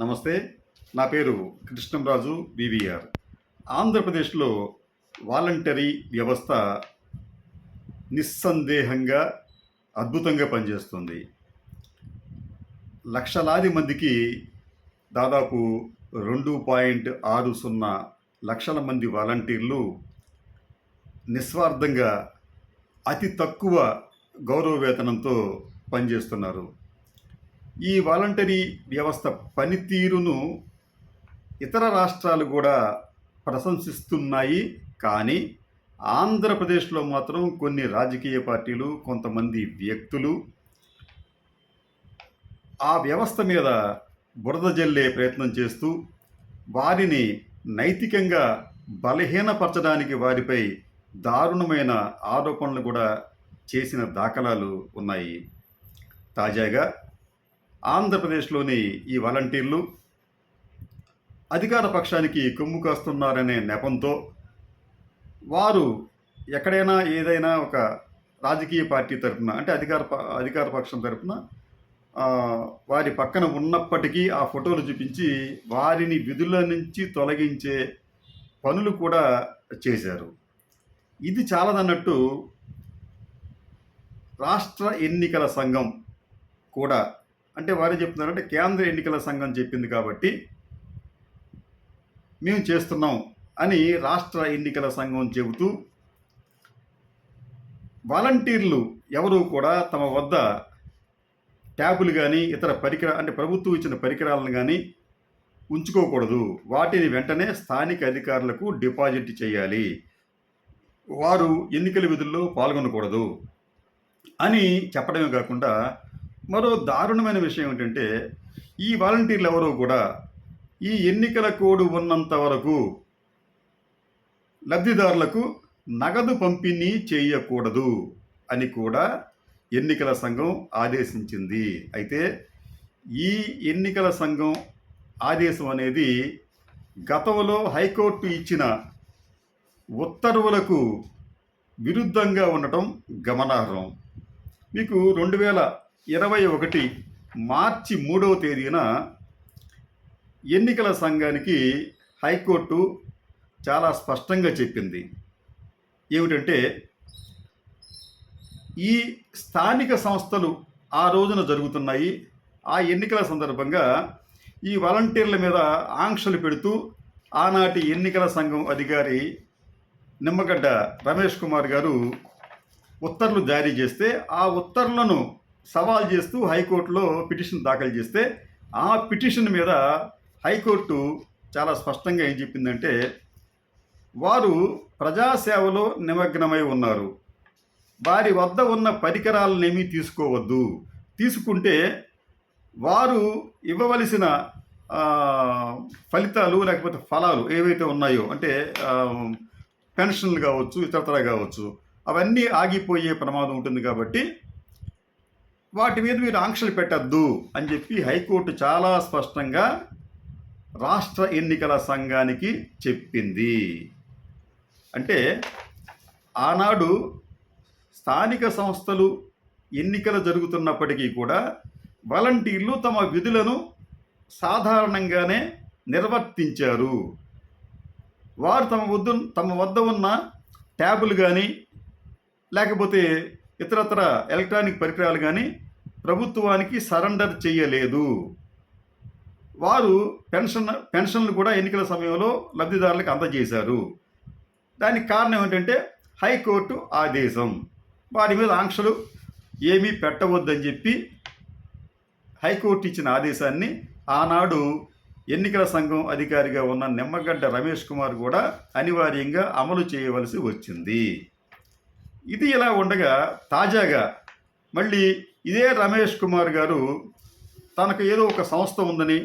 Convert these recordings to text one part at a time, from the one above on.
నమస్తే నా పేరు కృష్ణంరాజు వివిఆర్ ఆంధ్రప్రదేశ్లో వాలంటరీ వ్యవస్థ నిస్సందేహంగా అద్భుతంగా పనిచేస్తుంది. లక్షలాది మందికి దాదాపు రెండు పాయింట్ ఆరు సున్నా లక్షల మంది వాలంటీర్లు నిస్వార్థంగా అతి తక్కువ గౌరవ వేతనంతో పనిచేస్తున్నారు. ఈ వాలంటరీ వ్యవస్థ పనితీరును ఇతర రాష్ట్రాలు కూడా ప్రశంసిస్తున్నాయి. కానీ ఆంధ్రప్రదేశ్లో మాత్రం కొన్ని రాజకీయ పార్టీలు కొంతమంది వ్యక్తులు ఆ వ్యవస్థ మీద బురద జల్లే ప్రయత్నం చేస్తూ వారిని నైతికంగా బలహీనపరచడానికి వారిపై దారుణమైన ఆరోపణలు కూడా చేసిన దాఖలాలు ఉన్నాయి. తాజాగా ఆంధ్రప్రదేశ్లోని ఈ వాలంటీర్లు అధికార పక్షానికి కొమ్ము కాస్తున్నారనే నెపంతో వారు ఎక్కడైనా ఏదైనా ఒక రాజకీయ పార్టీ తరపున అంటే అధికార ప- అధికార పక్షం తరపున వారి పక్కన ఉన్నప్పటికీ ఆ ఫోటోలు చూపించి వారిని విధుల నుంచి తొలగించే పనులు కూడా చేశారు. ఇది చాలదన్నట్టు రాష్ట్ర ఎన్నికల సంఘం కూడా అంటే వారు చెప్తున్నారంటే కేంద్ర ఎన్నికల సంఘం చెప్పింది కాబట్టి మేము చేస్తున్నాం అని రాష్ట్ర ఎన్నికల సంఘం చెబుతూ వాలంటీర్లు ఎవరు కూడా తమ వద్ద ట్యాబులు కానీ ఇతర పరికర అంటే ప్రభుత్వం ఇచ్చిన పరికరాలను కానీ ఉంచుకోకూడదు. వాటిని వెంటనే స్థానిక అధికారులకు డిపాజిట్ చేయాలి. వారు ఎన్నికల విధుల్లో పాల్గొనకూడదు అని చెప్పడమే కాకుండా మరో దారుణమైన విషయం ఏంటంటే ఈ వాలంటీర్లు ఎవరూ కూడా ఈ ఎన్నికల కోడ్ ఉన్నంత వరకు లబ్ధిదారులకు నగదు పంపిణీ చేయకూడదు అని కూడా ఎన్నికల సంఘం ఆదేశించింది. అయితే ఈ ఎన్నికల సంఘం ఆదేశం అనేది గతంలో హైకోర్టు ఇచ్చిన ఉత్తర్వులకు విరుద్ధంగా ఉండటం గమనార్హం. మీకు రెండు వేల ఇరవై ఒకటి మార్చి మూడవ తేదీన ఎన్నికల సంఘానికి హైకోర్టు చాలా స్పష్టంగా చెప్పింది. ఏమిటంటే ఈ స్థానిక సంస్థలు ఆ రోజున జరుగుతున్నాయి. ఆ ఎన్నికల సందర్భంగా ఈ వాలంటీర్ల మీద ఆంక్షలు పెడుతూ ఆనాటి ఎన్నికల సంఘం అధికారి నిమ్మగడ్డ రమేష్ కుమార్ గారు ఉత్తర్వులు జారీ చేస్తే ఆ ఉత్తర్వులను సవాల్ చేస్తూ హైకోర్టులో పిటిషన్ దాఖలు చేస్తే ఆ పిటిషన్ మీద హైకోర్టు చాలా స్పష్టంగా ఏం చెప్పిందంటే వారు ప్రజాసేవలో నిమగ్నమై ఉన్నారు. వారి వద్ద ఉన్న పరికరాలనేమీ తీసుకోవద్దు. తీసుకుంటే వారు ఇవ్వవలసిన ఫలితాలు లేకపోతే ఫలాలు ఏవైతే ఉన్నాయో అంటే పెన్షన్లు కావచ్చు ఇతరతర కావచ్చు అవన్నీ ఆగిపోయే ప్రమాదం ఉంటుంది కాబట్టి వాటి మీద మీరు ఆంక్షలు పెట్టద్దు అని చెప్పి హైకోర్టు చాలా స్పష్టంగా రాష్ట్ర ఎన్నికల సంఘానికి చెప్పింది. అంటే ఆనాడు స్థానిక సంస్థలు ఎన్నికలు జరుగుతున్నప్పటికీ కూడా వాలంటీర్లు తమ విధులను సాధారణంగానే నిర్వర్తించారు. వారు తమ వద్ద తమ వద్ద ఉన్న ట్యాబులు కానీ లేకపోతే ఇతరత్ర ఎలక్ట్రానిక్ పరికరాలు కానీ ప్రభుత్వానికి సరెండర్ చేయలేదు వారు పెన్షన్ పెన్షన్లు కూడా ఎన్నికల సమయంలో లబ్ధిదారులకు అందజేశారు. దానికి కారణం ఏంటంటే హైకోర్టు ఆదేశం. వారి మీద ఆంక్షలు ఏమీ పెట్టవద్దని చెప్పి హైకోర్టు ఇచ్చిన ఆదేశాన్ని ఆనాడు ఎన్నికల సంఘం అధికారిగా ఉన్న నిమ్మగడ్డ రమేష్ కుమార్ కూడా అనివార్యంగా అమలు చేయవలసి వచ్చింది. ఇది ఇలా ఉండగా తాజాగా మళ్ళీ ఇదే రమేష్ కుమార్ గారు తనకు ఏదో ఒక సంస్థ ఉందని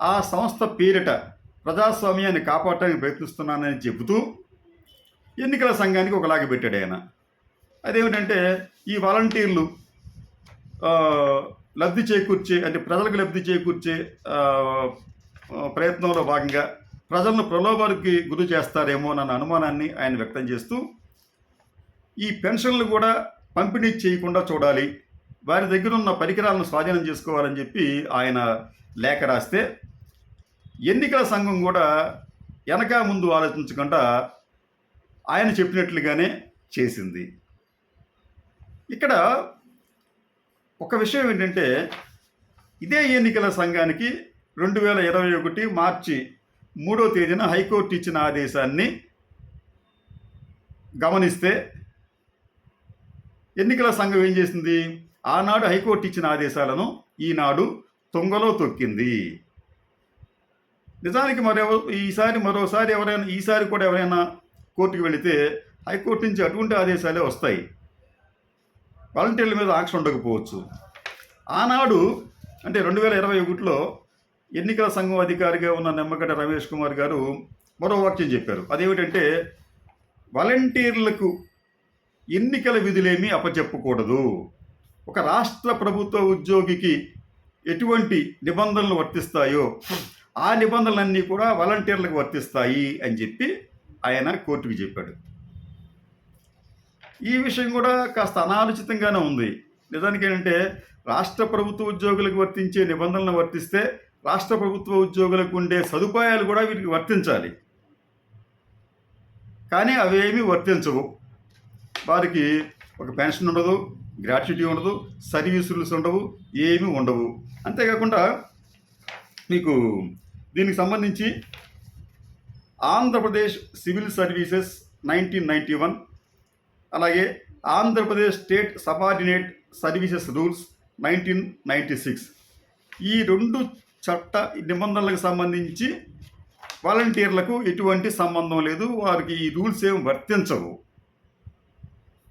ఆ సంస్థ పేరిట ప్రజాస్వామ్యాన్ని కాపాడటానికి ప్రయత్నిస్తున్నానని చెబుతూ ఎన్నికల సంఘానికి ఒకలాగా పెట్టాడు ఆయన. అదేమిటంటే ఈ వాలంటీర్లు లబ్ధి చేకూర్చే అంటే ప్రజలకు లబ్ధి చేకూర్చే ప్రయత్నంలో భాగంగా ప్రజలను ప్రలోభాలకి గురి చేస్తారేమో అన్న అనుమానాన్ని ఆయన వ్యక్తం చేస్తూ ఈ పెన్షన్లు కూడా పంపిణీ చేయకుండా చూడాలి. వారి దగ్గర ఉన్న పరికరాలను స్వాధీనం చేసుకోవాలని చెప్పి ఆయన లేఖ రాస్తే ఎన్నికల సంఘం కూడా వెనక ముందు ఆలోచించకుండా ఆయన చెప్పినట్లుగానే చేసింది. ఇక్కడ ఒక విషయం ఏంటంటే ఇదే ఎన్నికల సంఘానికి రెండు వేల ఇరవై ఒకటి మార్చి మూడో తేదీన హైకోర్టు ఇచ్చిన ఆదేశాన్ని గమనిస్తే ఎన్నికల సంఘం ఏం చేసింది? ఆనాడు హైకోర్టు ఇచ్చిన ఆదేశాలను ఈనాడు తొంగలో తొక్కింది. నిజానికి మరెవరు ఈసారి మరోసారి ఎవరైనా ఈసారి కూడా ఎవరైనా కోర్టుకు వెళితే హైకోర్టు నుంచి అటువంటి ఆదేశాలే వస్తాయి. వాలంటీర్ల మీద ఆంక్ష ఉండకపోవచ్చు. ఆనాడు అంటే రెండు వేల ఇరవై ఒకటిలో ఎన్నికల సంఘం అధికారిగా ఉన్న నిమ్మగడ్డ రమేష్ కుమార్ గారు మరో వాక్యం చెప్పారు. అదేమిటంటే వాలంటీర్లకు ఎన్నికల విధులేమీ అప్పచెప్పకూడదు. ఒక రాష్ట్ర ప్రభుత్వ ఉద్యోగికి ఎటువంటి నిబంధనలు వర్తిస్తాయో ఆ నిబంధనలన్నీ కూడా వాలంటీర్లకు వర్తిస్తాయి అని చెప్పి ఆయన కోర్టుకు చెప్పాడు. ఈ విషయం కూడా కాస్త అనాలోచితంగానే ఉంది. నిజానికి ఏంటంటే రాష్ట్ర ప్రభుత్వ ఉద్యోగులకు వర్తించే నిబంధనలు వర్తిస్తే రాష్ట్ర ప్రభుత్వ ఉద్యోగులకు ఉండే సదుపాయాలు కూడా వీటికి వర్తించాలి. కానీ అవేమీ వర్తించవు. వారికి ఒక పెన్షన్ ఉండదు గ్రాట్యుటీ ఉండదు సర్వీస్ రూల్స్ ఉండవు ఏమీ ఉండవు. అంతేకాకుండా మీకు దీనికి సంబంధించి Andhra Pradesh civil services nineteen ninety one అలాగే Andhra Pradesh state subordinate services rules nineteen ninety six. ఈ రెండు చట్ట నిబంధనలకు సంబంధించి వాలంటీర్లకు ఎటువంటి సంబంధం లేదు వారికి ఈ రూల్స్ ఏం వర్తించవు.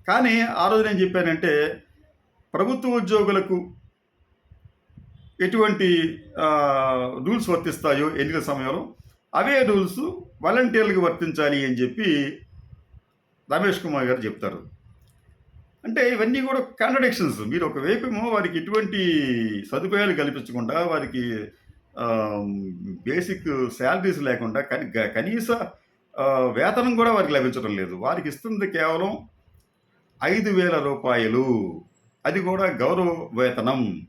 కానీ ఆ రోజు నేను చెప్పానంటే ప్రభుత్వ ఉద్యోగులకు ఎటువంటి రూల్స్ వర్తిస్తాయో ఎన్నికల సమయంలో అవే రూల్స్ వాలంటీర్లకు వర్తించాలి అని చెప్పి రమేష్ కుమార్ గారు చెప్తారు. అంటే ఇవన్నీ కూడా కాంట్రడిక్షన్స్ మీరు ఒకవైపు ఏమో వారికి ఎటువంటి సదుపాయాలు కల్పించకుండా వారికి బేసిక్ శాలరీస్ లేకుండా కనీస వేతనం కూడా వారికి లభించడం లేదు. వారికి ఇస్తుంది కేవలం ఐదు వేల రూపాయలు. అది కూడా గౌరవ వేతనం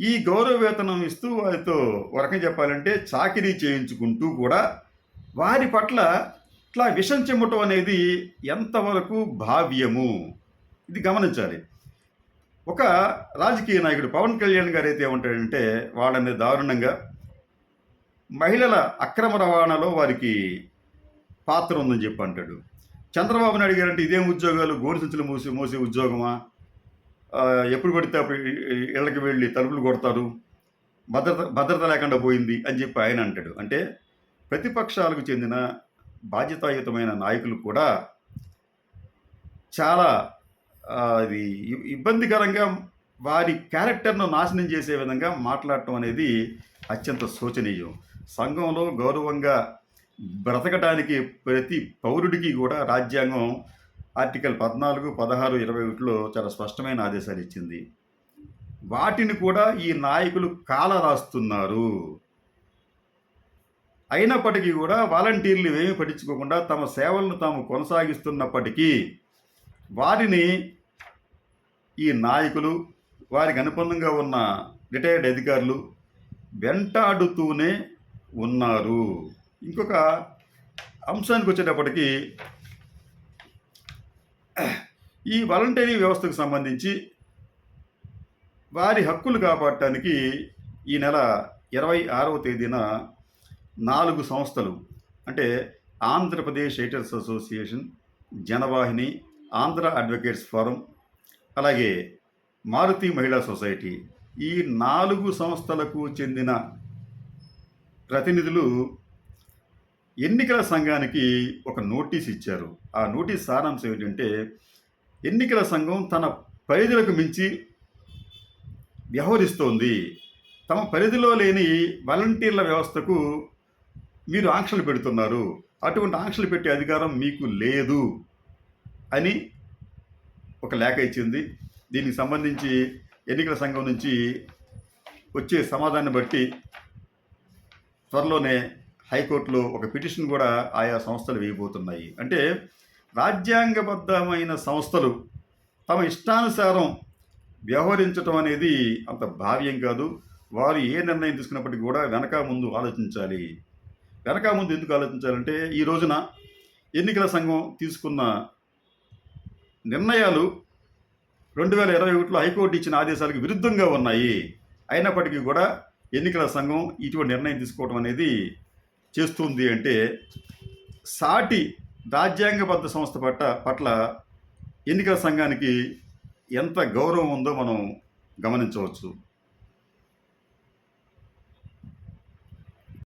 ఈ గౌరవ వేతనం ఇస్తూ వారితో వరకం చెప్పాలంటే చాకిరీ చేయించుకుంటూ కూడా వారి పట్ల ఇట్లా విషం చెమ్మటం అనేది ఎంతవరకు భావ్యము? ఇది గమనించాలి. ఒక రాజకీయ నాయకుడు పవన్ కళ్యాణ్ గారు అయితే ఏమంటాడంటే వాళ్ళని దారుణంగా మహిళల అక్రమ రవాణాలో వారికి పాత్ర ఉందని చెప్పి అంటాడు. చంద్రబాబు నాయుడు గారు అంటే ఇదేం ఉద్యోగాలు? గోరు సంచులు మూసి మోసే ఉద్యోగమా? ఎప్పుడు పడితే అప్పుడు ఇళ్ళకి వెళ్ళి తలుపులు కొడతారు. భద్రత భద్రత లేకుండా పోయింది అని చెప్పి ఆయన అంటాడు. అంటే ప్రతిపక్షాలకు చెందిన బాధ్యతాయుతమైన నాయకులు కూడా చాలా అది ఇబ్బందికరంగా వారి క్యారెక్టర్ను నాశనం చేసే విధంగా మాట్లాడటం అనేది అత్యంత శోచనీయం. సంఘంలో గౌరవంగా బ్రతకడానికి ప్రతి పౌరుడికి కూడా రాజ్యాంగం ఆర్టికల్ పద్నాలుగు పదహారు ఇరవై ఒకటిలో చాలా స్పష్టమైన ఆదేశాలు ఇచ్చింది. వాటిని కూడా ఈ నాయకులు కాల రాస్తున్నారు. అయినప్పటికీ కూడా వాలంటీర్లు ఏమీ పట్టించుకోకుండా తమ సేవలను తాము కొనసాగిస్తున్నప్పటికీ వారిని ఈ నాయకులు వారికి అనుబంధంగా ఉన్న రిటైర్డ్ అధికారులు వెంటాడుతూనే ఉన్నారు. ఇంకొక అంశానికి వచ్చేటప్పటికి ఈ వాలంటరీ వ్యవస్థకు సంబంధించి వారి హక్కులు కాపాడటానికి ఈ నెల ఇరవై ఆరవ తేదీన నాలుగు సంస్థలు అంటే Andhra Pradesh ఎయిటర్స్ association Janavahini Andhra advocates forum అలాగే మారుతి మహిళా సొసైటీ ఈ నాలుగు సంస్థలకు చెందిన ప్రతినిధులు ఎన్నికల సంఘానికి ఒక నోటీస్ ఇచ్చారు. ఆ నోటీస్ సారాంశం ఏంటంటే ఎన్నికల సంఘం తన పరిధులకు మించి వ్యవహరిస్తోంది. తమ పరిధిలో లేని వాలంటీర్ల వ్యవస్థకు మీరు ఆంక్షలు పెడుతున్నారు. అటువంటి ఆంక్షలు పెట్టే అధికారం మీకు లేదు అని ఒక లేఖ ఇచ్చింది. దీనికి సంబంధించి ఎన్నికల సంఘం నుంచి వచ్చే సమాధాన్ని బట్టి త్వరలోనే హైకోర్టులో ఒక పిటిషన్ కూడా ఆయా సంస్థలు వేయబోతున్నాయి. అంటే రాజ్యాంగబద్ధమైన సంస్థలు తమ ఇష్టానుసారం వ్యవహరించడం అనేది అంత భావ్యం కాదు. వారు ఏ నిర్ణయం తీసుకున్నప్పటికీ కూడా వెనక ముందు ఆలోచించాలి. వెనక ముందు ఎందుకు ఆలోచించాలంటే ఈ రోజున ఎన్నికల సంఘం తీసుకున్న నిర్ణయాలు రెండు వేల ఇరవై ఒకటిలో హైకోర్టు ఇచ్చిన ఆదేశాలకు విరుద్ధంగా ఉన్నాయి. అయినప్పటికీ కూడా ఎన్నికల సంఘం ఇటువంటి నిర్ణయం తీసుకోవడం అనేది చేస్తుంది అంటే సాటి రాజ్యాంగబద్ధ సంస్థ పట్ల పట్ల ఎన్నికల సంఘానికి ఎంత గౌరవం ఉందో మనం గమనించవచ్చు.